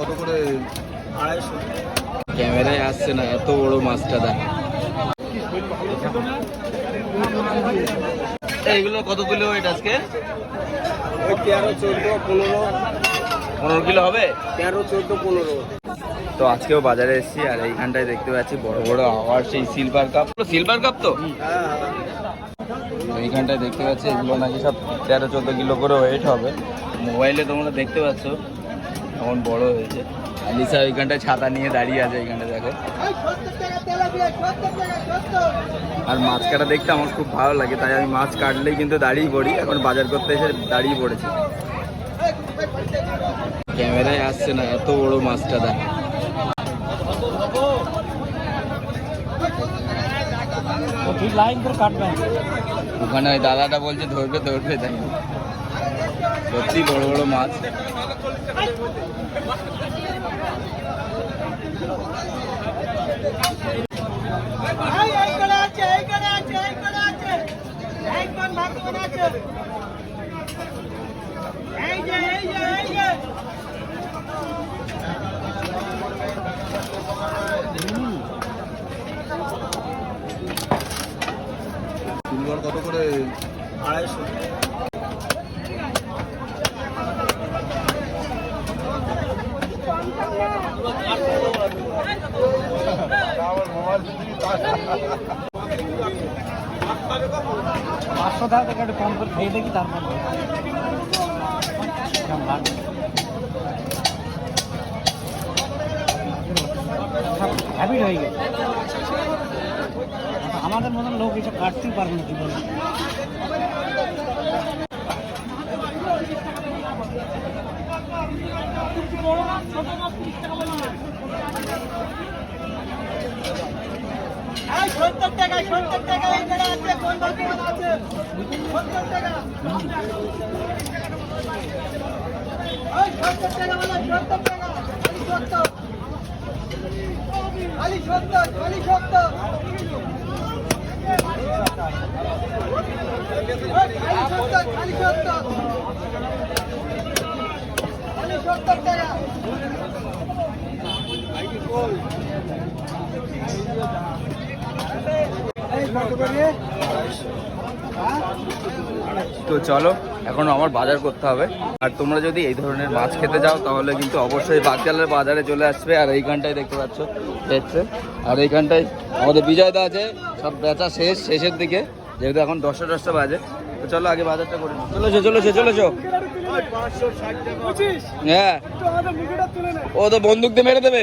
কত করে? আড়াইশো। ক্যামেরায় আসছে না এত বড় মাছটা দেখ এইগুলো কত কিলো ওয়েট আজকে? তেরো চোদ্দ পনেরো। পনেরো কিলো হবে? তেরো চোদ্দ পনেরো। তো আজকেও বাজারে এসেছি আর এইখানটায় দেখতে পাচ্ছি বড় বড় আওয়ার সেই সিলভার কাপ সিলভার কাপ তো? এইখানটায় দেখতে পাচ্ছি এগুলো নাকি সব তেরো চোদ্দ কিলো করে ওয়েট হবে। মোবাইলে তোমরা দেখতে পাচ্ছ। এখন বড় হয়েছে। আলিসা ওইখানটায় ছাতা নিয়ে দাঁড়িয়ে আছে এইখানটা দেখো। আর মাছ কাটা দেখতে আমার খুব ভালো লাগে তাই আমি মাছ কাটলেই কিন্তু দাঁড়িয়ে পড়ি। এখন বাজার করতে এসে দাঁড়িয়ে পড়েছি। ক্যামেরায় আসছে না এত বড় মাছটা দেখ। ওখানে ওই দাদাটা বলছে ধরবে ধরবে তাই সত্যি বড় বড় মাছ। কত করে? আড়াইশো। পাঁচশো টাকা থেকে একটু কম করে খেয়ে দেখি তারপর habit হয়ে গেছে আমাদের মতন লোক এসব কাটতেই পারবে না জীবনে। টাকা টাকা আছে কোন বর্তমান আছে সত্তর টাকা ওই সত্তর টাকা সত্তর টাকা খালি সত্তর খালি সত্তর খালি সত্তর খালি সত্তর টাকা। তো চলো এখন আমার বাজার করতে হবে। আর তোমরা যদি এই ধরনের মাছ খেতে যাও, তাহলে কিন্তু অবশ্যই বাগজালের বাজারে চলে আসবে। আর এইখানটায় দেখতে পাচ্ছ দেখছে আর এইখানটায় আমাদের বিজয় দা আছে। সব বেচা শেষ, শেষের দিকে, যেহেতু এখন দশটা দশটা বাজে। তো চলো, আগে বাজারটা করে। চলেছো চলেছো চলেছো। হ্যাঁ। ও তো বন্দুক দিয়ে মেরে দেবে।